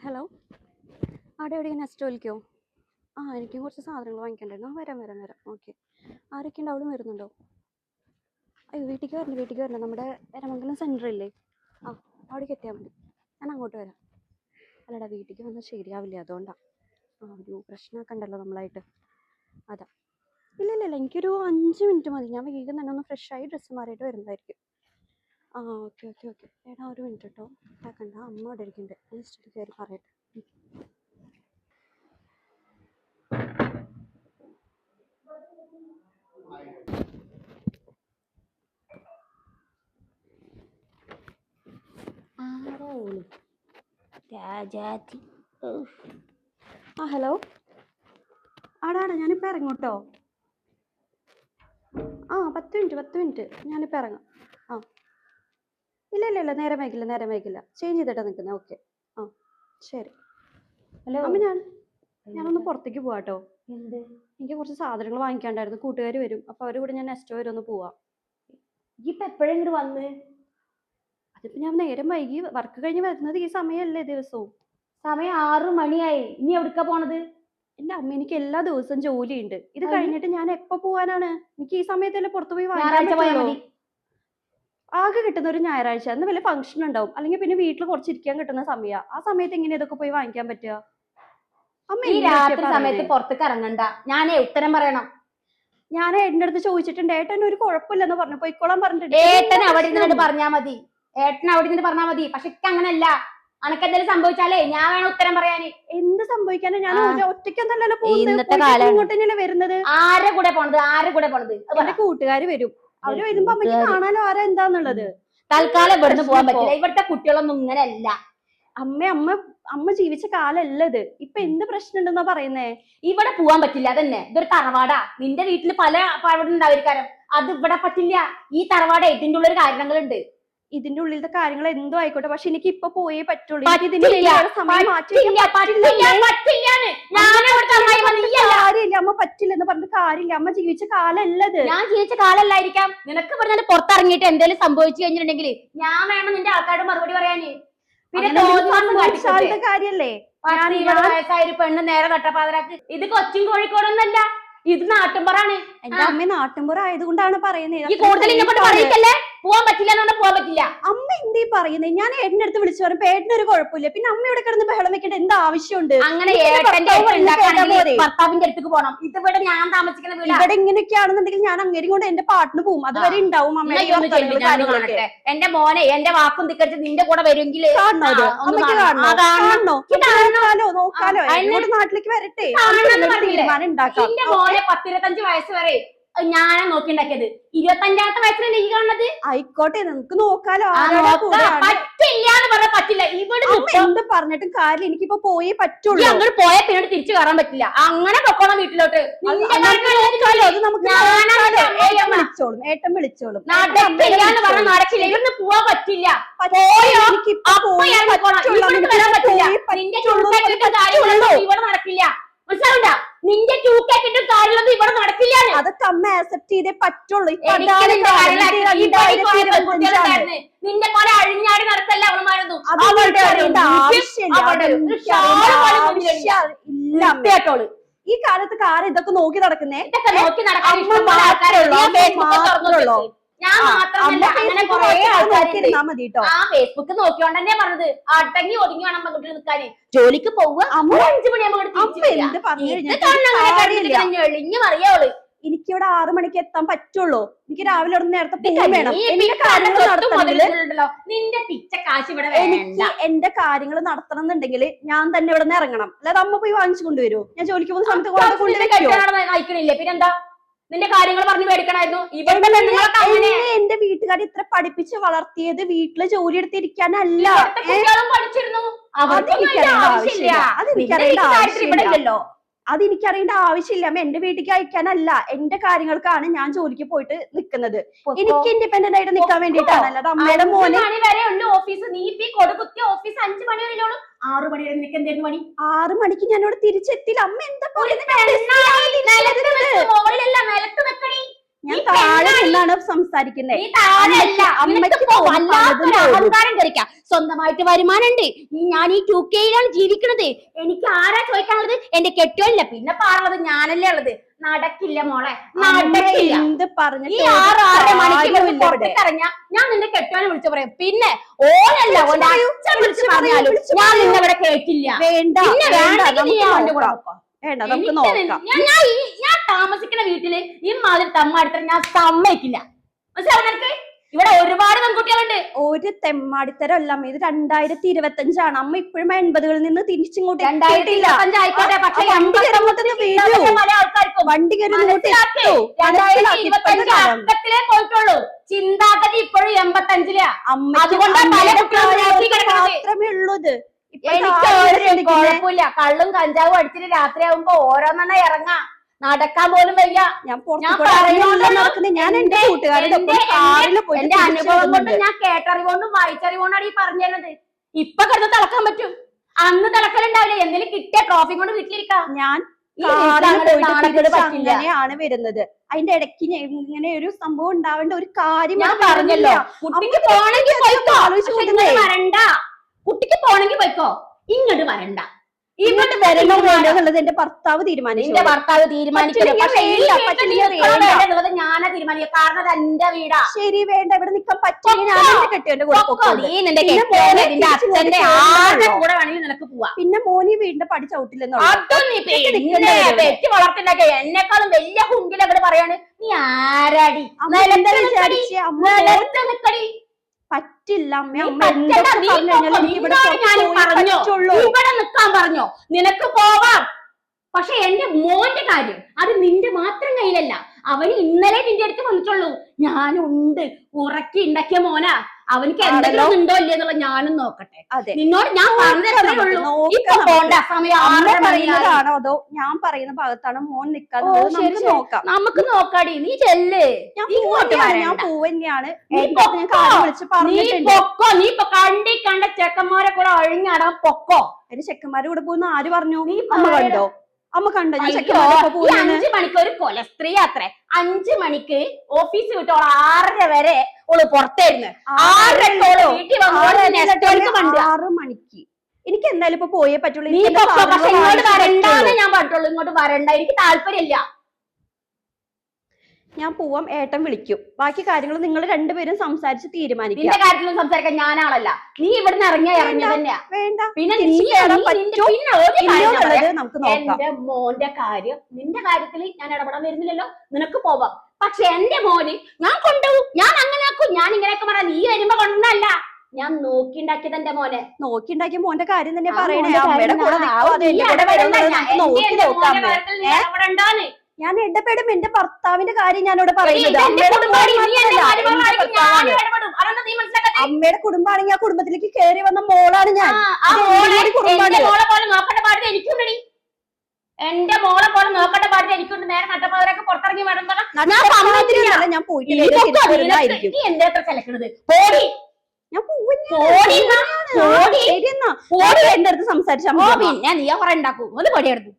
Hello അവിടെ എവിടെ next വിളിക്കോ? ആ എനിക്കും കുറച്ച് സാധനങ്ങൾ വാങ്ങിക്കണ്ടായിരുന്നു. വരാം വരാം വരാം. ഓക്കെ ആരൊക്കെ ഉണ്ട്? അവിടെ വരുന്നുണ്ടോ? അയ്യോ വീട്ടിലേക്ക് വരണം വീട്ടിലേക്ക് വരണം. നമ്മുടെ എരമംഗലം സെന്റർ ഇല്ലേ? ആ അവിടേക്ക് എത്തിയാൽ മതി. ഞാൻ അങ്ങോട്ട് വരാം. അല്ലടാ വീട്ടിലേക്ക് വന്നാൽ ശരിയാവില്ല. അതുകൊണ്ടാണ് ആ ഒരു പ്രശ്നമൊക്കെ ഉണ്ടല്ലോ നമ്മളായിട്ട്. അതാ. ഇല്ല ഇല്ല ഇല്ല. എനിക്കൊരു അഞ്ച് മിനിറ്റ് മതി. ഞാൻ വേഗം തന്നെ ഒന്ന് ഫ്രഷായി ഡ്രസ്സ് മാറിയിട്ട് വരുന്നതായിരിക്കും. ആ ഓക്കെ ഓക്കെ ഓക്കെ. എടാ ഒരു മിനിറ്റ് കേട്ടോ ഇതാക്കണ്ട അമ്മ അവിടെ ഇരിക്കുന്നുണ്ട്. ജസ്റ്റ് കയറി പറയട്ടെ. ആ ഹലോ? ആടാ ഞാനിപ്പോൾ ഇറങ്ങും കേട്ടോ ആ പത്ത് മിനിറ്റ് പത്ത് മിനിറ്റ് ഞാനിപ്പോൾ ഇറങ്ങാം. ഇല്ല ഇല്ല ഇല്ല. നേരെ വൈകില്ല നേരം വൈകില്ല ചേഞ്ച് ചെയ്തിട്ടാ നിൽക്കുന്നത് ഓക്കെ ആ ശരി. ഹലോ അമ്മ ഞാൻ ഞാനൊന്ന് പുറത്തേക്ക് പോവാട്ടോ. എന്ത്? എനിക്ക് കുറച്ച് സാധനങ്ങൾ വാങ്ങിക്കാണ്ടായിരുന്നു. കൂട്ടുകാർ വരും. അപ്പൊ അവരുടെ കൂടെ ഞാൻ നെക്സ്റ്റ് വരെ ഒന്ന് പോവാം. ഇപ്പൊ എപ്പോഴെങ്കിലും വന്ന്? അതിപ്പോ ഞാൻ നേരം വൈകി. വർക്ക് കഴിഞ്ഞ് വരുന്നത് ഈ സമയമല്ലേ ദിവസവും. സമയം ആറു മണിയായി. ഇനി എവിടുക്കാ പോണത്? എന്റെ അമ്മ എനിക്ക് എല്ലാ ദിവസവും ജോലിയുണ്ട്. ഇത് കഴിഞ്ഞിട്ട് ഞാൻ എപ്പോ പോവാനാണ്? എനിക്ക് ഈ സമയത്തല്ലേ പുറത്തു പോയി വാങ്ങിക്കാൻ പറ്റുള്ളൂ. ആകെ കിട്ടുന്ന ഒരു ഞായറാഴ്ച. അന്ന് വല്ല ഫംഗ്ഷൻ ഉണ്ടാവും. അല്ലെങ്കിൽ പിന്നെ വീട്ടിൽ കുറച്ചിരിക്കാൻ കിട്ടുന്ന സമയമാണ് ആ സമയത്ത് എങ്ങനെ ഇതൊക്കെ പോയി വാങ്ങിക്കാൻ പറ്റുക? അമ്മ ഈ രാത്രി സമയത്ത് പുറത്തേക്ക് ഇറങ്ങണ്ട. ഞാനേ ഉത്തരം പറയണം. ഞാൻ ഏട്ടന്റെ അടുത്ത് ചോദിച്ചിട്ടുണ്ട്. ഏട്ടൻ ഒരു കുഴപ്പമില്ലെന്ന് പറഞ്ഞു. പൊയ്ക്കോളാൻ പറഞ്ഞിട്ടുണ്ട്. ഏട്ടൻ അവിടെ? ഇരുന്നിട്ട് പറഞ്ഞാ മതി. ഏട്ടൻ അവിടെ ഇരുന്നിട്ട് പറഞ്ഞാ മതി. പക്ഷെ അങ്ങനല്ല. അങ്ങനല്ല അനക്കെന്തെങ്കിലും സംഭവിച്ചാലേ ഞാൻ വേണം ഉത്തരം പറയാന്. എന്ത് സംഭവിക്കാനാ? ഞാൻ ഒറ്റയ്ക്കൊന്നല്ലല്ലോ ഇന്നത്തെ വരുന്നത്? ആരെ കൂടെ പോണത്? ആരെ കൂടെ പോണത്. എന്റെ കൂട്ടുകാര് വരും. അവർ വരുമ്പോ അമ്മയ്ക്ക് കാണാനോ ആരാ എന്താന്നുള്ളത്? തൽക്കാലം ഇവിടുന്ന് പോകാൻ പറ്റില്ല. ഇവിടുത്തെ കുട്ടികളൊന്നും ഇങ്ങനെയല്ല. അമ്മ അമ്മ അമ്മ ജീവിച്ച കാലല്ല ഇത്. ഇപ്പൊ എന്ത് പ്രശ്നം ഉണ്ടെന്നാ പറയുന്നേ? ഇവിടെ പോവാൻ പറ്റില്ല. അതന്നെ. ഇതൊരു തറവാടാ. നിന്റെ വീട്ടിൽ പല പാടുണ്ടായിരിക്കാരം അത് ഇവിടെ പറ്റില്ല. ഈ തറവാട് ഇതിന്റെ ഉള്ളിൽ കാര്യങ്ങളുണ്ട്. ഇതിന്റെ ഉള്ളിലത്തെ കാര്യങ്ങൾ എന്തോ ആയിക്കോട്ടെ. പക്ഷെ എനിക്ക് ഇപ്പൊ പോയേ പറ്റുള്ളൂ. ഇതിന് പറ്റില്ല, എന്ന് അമ്മ പറഞ്ഞിട്ട് കാര്യമില്ല. അമ്മ ജീവിച്ച കാലല്ലത്. ഞാൻ ജീവിച്ച കാലല്ലായിരിക്കാം. നിനക്ക് പറഞ്ഞാൽ പുറത്തിറങ്ങിയിട്ട് എന്തെങ്കിലും സംഭവിച്ചു കഴിഞ്ഞിട്ടുണ്ടെങ്കിൽ ഞാൻ വേണം നിന്റെ ആൾക്കാരോട് മറുപടി പറയാന്. പിന്നെ. കാര്യല്ലേ? വയസ്സായ ഒരു പെണ്ണ് നേരെ നട്ടപ്പാതിരാക്ക് ഇത് കൊച്ചിൻ കോഴിക്കോടൊന്നല്ല ഇത് നാട്ടുമ്പറാണ് എന്റെ അമ്മ നാട്ടിൻപുറം ആയതുകൊണ്ടാണ് പറയുന്നത് കൂടുതൽ പറയിക്കല്ലേ പോവാൻ പറ്റില്ല എന്ന് പോവാൻ പറ്റില്ല. അമ്മ എന്തേ പറയുന്നത് ഞാൻ ഏട്ടന്റെ അടുത്ത് വിളിച്ചു പറയും ഏട്ടന് ഒരു കുഴപ്പമില്ല. പിന്നെ അമ്മ ഇവിടെ കിടന്ന് ബഹളം വെക്കേണ്ട എന്ത് ആവശ്യമുണ്ട്? അങ്ങനെ? ഭർത്താവിന്റെ അടുത്തേക്ക് പോകണം ഇതിവിടെ ഞാൻ താമസിക്കുന്ന വീടാ. ഇവിടെ ഇങ്ങനെയൊക്കെയാണെന്നുണ്ടെങ്കിൽ ഞാൻ അങ്ങനെ കൊണ്ട് എന്റെ പാട്ടിന് പോകും അതുവരെ ഉണ്ടാവും അമ്മയുടെ എന്റെ മോനെ എന്റെ വാക്കും തിക്കടിച്ച് നിന്റെ കൂടെ വരുമെങ്കിൽ? നോക്കാലോ നാട്ടിലേക്ക് വരട്ടെ? തീരുമാനം ഉണ്ടാക്കാം. എന്റെ മോനെ പത്തിരുപത്തഞ്ച് വയസ്സ് വരെ ഞാനാ നോക്കിണ്ടാക്കിയത്. ഇരുപത്തഞ്ചാമത്തെ വയസ്സിലല്ലേ ഈ കാണുന്നത്? ആയിക്കോട്ടെ നമുക്ക് നോക്കാലോ. നോക്കാം. പറ്റില്ല എന്ന് പറഞ്ഞാൽ പറ്റില്ല. ഇവിടെ എന്ത് പറഞ്ഞിട്ടും കാര്യം എനിക്കിപ്പോ പോയേ പറ്റുള്ളൂ. അങ്ങോട്ട് പോയാൽ പിന്നീട് തിരിച്ചു കയറാൻ പറ്റില്ല. അങ്ങനെ പൊക്കോണം വീട്ടിലോട്ട്. വിളിച്ചോളും. ഏട്ടൻ വിളിച്ചോളും. എന്ന് പറഞ്ഞാൽ. നടക്കില്ല. ഇവിടുന്ന് പോവാൻ പറ്റില്ല. പോയോ? എനിക്കിപ്പോ പോയേ വരാൻ പറ്റില്ല പോയേ നിന്റെ പറ്റുള്ളൂ. ചൂക്കാക്കിട്ട് കാര്യങ്ങളൊന്നും ഇവിടെ നടക്കില്ല മനസ്സിലാവണ്ട നിന്റെ ചൂക്കാക്കിട്ട് കാര്യങ്ങളൊന്നും ഇവിടെ നടക്കില്ല അതൊക്കെ അമ്മ ആക്സെപ്റ്റ് ചെയ്തേ പറ്റുള്ളൂ ഇപ്പൊ എനിക്ക് അതാണ് നിന്റെ കാലം. കാര്യങ്ങളാക്കി ഇത് ഈ പണി പോയ രണ്ടായിരത്തി പെൺകുട്ടികളുണ്ടായിരുന്നു. നിന്റെ പോലെ അഴിഞ്ഞാടി നടത്തല്ല അവളുമാരൊന്നും അത് അവളുടെ എനിക്ക് ഒരു അറിയേണ്ട മുഖ്യം ആവശ്യമില്ല. അവളുടെ ഒരു അതെനിക്ക് ഷാൾ അറിയേണ്ട പോലും അഴിഞ്ഞാടി നടത്തല്ല അവളുമാരൊന്നും. ഈ കാലത്ത് കാര്യം ഇതൊക്കെ നോക്കി നടക്കുന്നേ? നോക്കി നടക്കാൻ. ഞാൻ മാത്രമല്ല അങ്ങനെ കുറെ ആൾക്കാരുണ്ട്. ആ ഫേസ്ബുക്ക് നോക്കിയോണ്ട് തന്നെ പറഞ്ഞത്. അടങ്ങി ഒതുങ്ങി വേണം നിൽക്കാന്. ജോലിക്ക് പോവുക. അമ്മ അഞ്ചു മണിയാകുമ്പോൾ തിരിച്ചു പറയാവൾ എനിക്കിവിടെ ആറു മണിക്ക് എത്താൻ പറ്റുള്ളൂ. എനിക്ക് രാവിലെ ഇവിടെ നേരത്തെ വേണം. എന്റെ കാര്യങ്ങൾ നടത്തണമെങ്കിൽ ഇവിടെ എനിക്ക് എന്റെ കാര്യങ്ങൾ നടത്തണം എന്നുണ്ടെങ്കിൽ ഞാൻ തന്നെ ഇവിടെ നിന്ന് ഇറങ്ങണം. അല്ലാതെ അമ്മ പോയി വാങ്ങിച്ചു കൊണ്ടുവരുമോ ഞാൻ ജോലിക്ക് പോകുന്ന സമയത്ത് കൊണ്ട് കൊണ്ടുവയ്ക്കോ നയിക്കണില്ലേ പിന്നെന്താ? നിന്റെ കാര്യങ്ങൾ പറഞ്ഞു മേടിക്കണായിരുന്നു എന്റെ വീട്ടുകാരെ ഇത്ര പഠിപ്പിച്ച് വളർത്തിയത് വീട്ടിൽ ജോലി എടുത്തിരിക്കാനല്ല. പഠിച്ചിരുന്നു. അവർക്കൊന്നും അതിന്റെ അതെനിക്കറിയേണ്ട ആവശ്യമില്ല. അത് എനിക്കറിയേണ്ട ആവശ്യമില്ല. അമ്മ എന്റെ വീട്ടിലേക്ക് അയക്കാനല്ല. എന്റെ കാര്യങ്ങൾക്കാണ് ഞാൻ ജോലിക്ക് പോയിട്ട് നിൽക്കുന്നത്. എനിക്ക് ഇൻഡിപെൻഡന്റ് ആയിട്ട് നിൽക്കാൻ. വേണ്ടിയിട്ടാണ്. അല്ലാതെ അമ്മയുടെ മോനെ വരെ ഓഫീസ് നീ ഇപ്പൊ ഓഫീസ് അഞ്ചു മണി വരെ ആറു മണി വരെ നിനക്ക് എന്തായിരുന്നു പണി? ആറു മണിക്ക് ഞാൻ ഇവിടെ തിരിച്ചെത്തിയില്ല അമ്മ എന്താ പറയുന്നത്? പലതും സംസാരിക്കുന്നത് അഹങ്കാരം കയറിക്കാം സ്വന്തമായിട്ട് വരുമാനമുണ്ട്. ഞാൻ ഈ ടു കെയിലാണ് ജീവിക്കുന്നത് എനിക്ക് ആരാ ചോദിക്കാനുള്ളത്? എന്റെ കെട്ടിയോല്ല പിന്നെ പാടുള്ളത് ഞാനല്ലേ ഉള്ളത്. നടക്കില്ല മോളെ. നടക്കില്ല. എന്ത് ഈ പറഞ്ഞിട്ട് ആറ് ആറര മണിക്ക് ഞാൻ നിന്റെ കെട്ടോനെ വിളിച്ചു പറയാം. പിന്നെ ഓനല്ല ഓന്റെ അച്ഛൻ വിളിച്ച് പറഞ്ഞാലും ഞാൻ. നിന്നെ ഇവിടെ കേട്ടില്ല. വേണ്ട. വേണ്ട. നമുക്ക് നോക്കാം. വേണ്ട. നമുക്ക് നോക്കാം. ഞാൻ ഈ ഞാൻ താമസിക്കുന്ന വീട്ടിൽ ഈ മാതിരി തമ്മാടിത്തരം ഞാൻ സമ്മതിക്കില്ല. മനസ്സിലാവും നിനക്ക്? ഇവിടെ ഒരുപാട് പെൺകുട്ടികളുണ്ട്. ഒരു തെമ്മാടിത്തരം അല്ല അമ്മ. ഇത് രണ്ടായിരത്തി ഇരുപത്തി അഞ്ചാണ് അമ്മ ഇപ്പോഴും എൺപതുകളിൽ നിന്ന് തിരിച്ചിങ്ങോട്ട് രണ്ടായിരത്തി ആയിക്കോട്ടെ. പക്ഷെ. പല ആൾക്കാർക്കും. വണ്ടി. അക്കത്തിലേ പോയിട്ടുള്ളൂ. ചിന്താഗതി ഇപ്പോഴും. മാത്രമേ എനിക്ക് കുഴപ്പമില്ല. കള്ളും കഞ്ചാവും അടിച്ചിട്ട് രാത്രിയാവുമ്പോ ഓരോന്നെണ്ണ ഇറങ്ങാം. നടക്കാൻ പോലും വയ്യ. ഞാൻ എന്റെ അനുഭവം കൊണ്ട് ഞാൻ കേട്ടറിവുകൊണ്ടും വായിച്ചറിവുകൊണ്ടാണ് ഈ പറഞ്ഞു തരുന്നത് ഇപ്പൊ കിടന്ന് തിളക്കാൻ പറ്റും. അന്ന് തിളക്കലുണ്ടാവില്ല. എന്തെങ്കിലും കിട്ടിയ ട്രോഫി കൊണ്ട് വീട്ടിലിരിക്കാം? ഞാൻ ാണ്. അങ്ങനെയാണ് വരുന്നത്. അതിന്റെ ഇടയ്ക്ക് ഇങ്ങനെ ഒരു സംഭവം ഉണ്ടാവേണ്ട ഒരു കാര്യം ഞാൻ പറഞ്ഞല്ലോ. കുട്ടിക്ക് പോണെങ്കിൽ. വരണ്ട. കുട്ടിക്ക് പോണെങ്കിൽ പോയിക്കോ. ഇങ്ങോട്ട് വരണ്ട. ഇങ്ങോട്ട് വേണ്ടോ എന്റെ ഭർത്താവ് തീരുമാനിച്ചു ഭർത്താവ് തീരുമാനിക്കില്ല പക്ഷെ വേണ്ട, വേണ്ട. ഞാനാ തീരുമാനിക്കുക കാരണം അത് എന്റെ വീടാ. ശരി വേണ്ട. ഇവിടെ പറ്റില്ല. ഞാൻ. എന്റെ കൂടെ നിനക്ക് പോവാ. പിന്നെ മോനി വീടിന്റെ പടി. എന്നെക്കാളും വലിയ കുങ്കില പറയാണ്? നീ ആരാടി? നിലത്ത് നിലത്ത്. പറ്റില്ല. ഇവിടെ പറഞ്ഞോ? നിനക്ക് പോവാം. പക്ഷെ എന്റെ മോന്റെ കാര്യം അത് നിന്റെ മാത്രം കയ്യിലല്ല. അവന് ഇന്നലെ നിന്റെ അടുത്ത് വന്നിട്ടുള്ളൂ. ഞാനുണ്ട്. ഉറക്കി ഉണ്ടാക്കിയ മോനാ. അവനിക്ക് എന്തെങ്കിലും ഉണ്ടോ ഇല്ലേ എന്നുള്ള ഞാനും നോക്കട്ടെ. അതെ. നിന്നോട് ഞാൻ പറഞ്ഞതേ നോക്കാം ഉള്ളൂ. നമുക്ക്, ഇപ്പൊ നോക്കാം പോണ്ട. സമയം അമ്മ ആറര മണിയായി. പറയുന്നതാണോ അതോ ഞാൻ പറയുന്ന ഭാഗത്താണോ മോൻ നിക്കാൻ നമുക്ക് നോക്കാം. നമുക്ക് നോക്കാടി. നീ ചെല്ല്. ഞാൻ പോവന്നെയാണ്. നീ പൊക്കോ. ഇപ്പൊ കണ്ടി കണ്ട ചെക്കന്മാരെ കൂടെ അഴിഞ്ഞാടാ പൊക്കോ. എന്റെ ചെക്കന്മാരെ കൂടെ പോകുന്ന ആര് പറഞ്ഞു? നീ കണ്ടോ? അമ്മ കണ്ടോ അഞ്ചു മണിക്ക് ഒരു കൊല സ്ത്രീ അത്രേ. അഞ്ചു മണിക്ക് ഓഫീസ് വിട്ട് ഓൾ ആറര വരെ ഓൾ പുറത്തായിരുന്നു ആറ് മണിക്ക് എനിക്ക് എന്തായാലും ഇപ്പൊ പോയേ പറ്റുള്ളൂ. പറ്റുള്ളൂ. ഞാൻ പറഞ്ഞിട്ടുള്ളൂ. ഇങ്ങോട്ട് വരണ്ട. എനിക്ക് താല്പര്യമില്ല. ഞാൻ പോവാം ഏട്ടൻ വിളിക്കും. ബാക്കി കാര്യങ്ങൾ നിങ്ങൾ രണ്ടുപേരും സംസാരിച്ച് തീരുമാനിക്കും നിന്റെ കാര്യത്തിലും സംസാരിക്കാൻ ഞാനാണല്ല നീ ഇവിടുന്ന് ഇറങ്ങിയ ഇറങ്ങിയ തന്നെയാ. വേണ്ട. പിന്നെ നീ തിരിച്ച് നീ നിന്റെ- പറ്റോ? പിന്നെ ഒരു കാര്യം ഇല്ലയോ ഞാൻ പറയാം. നമുക്ക് നോക്കാം. എന്റെ മോന്റെ കാര്യം നിന്റെ കാര്യത്തിൽ ഞാൻ ഇടപെടാൻ വരുന്നില്ലല്ലോ. നിനക്ക് പോവാം. പക്ഷെ എന്റെ മോന് ഞാൻ കൊണ്ടുപോകും. ഞാൻ അങ്ങനെ ആക്കും. ഞാൻ ഇങ്ങനെയൊക്കെ പറയാം. നീ വരുമ്പോ കൊണ്ടല്ല ഞാൻ നോക്കിണ്ടാക്കിയത് എന്റെ മോനെ. നോക്കിണ്ടാക്കിയ മോന്റെ കാര്യം തന്നെ ആ പറയണേ. മോന്റെ അമ്മയുടെ കാര്യം കൂടെ ആ, നിൽക്കുവോ അതോ നീ എന്റെ കൂടെ ഇടപെടണ്ട. ഞാൻ- നോക്കി എന്റെ നോക്കാം മോന്റെ അമ്മേ. കാര്യത്തിൽ നീ ഇടപെടണ്ടാന്ന്. ഞാൻ ഇടപെടും എന്റെ ഭർത്താവിന്റെ കാര്യം ഞാനിവിടെ പറയുന്നത്. അമ്മയുടെ കുടുംബമാണെങ്കിൽ ആ കുടുംബത്തിലേക്ക് കയറി വന്ന മോളാണ് ഞാൻ. എന്റെ. മോളെ പോലെ നോക്കേണ്ട പാടില്ല എനിക്കുണ്ട്. നേരെ നട്ടപ്പാതിരൊക്കെ പുറത്തിറങ്ങി വേണം ഞാൻ പോയിട്ട് എന്റെ അത്ര ചിലക്കണത്? പോടി. ഞാൻ എന്റെ അടുത്ത് സംസാരിച്ചാ. പിന്നെ നീ കുറെ ഉണ്ടാക്കും. ഒന്ന് പടിയെടുത്തു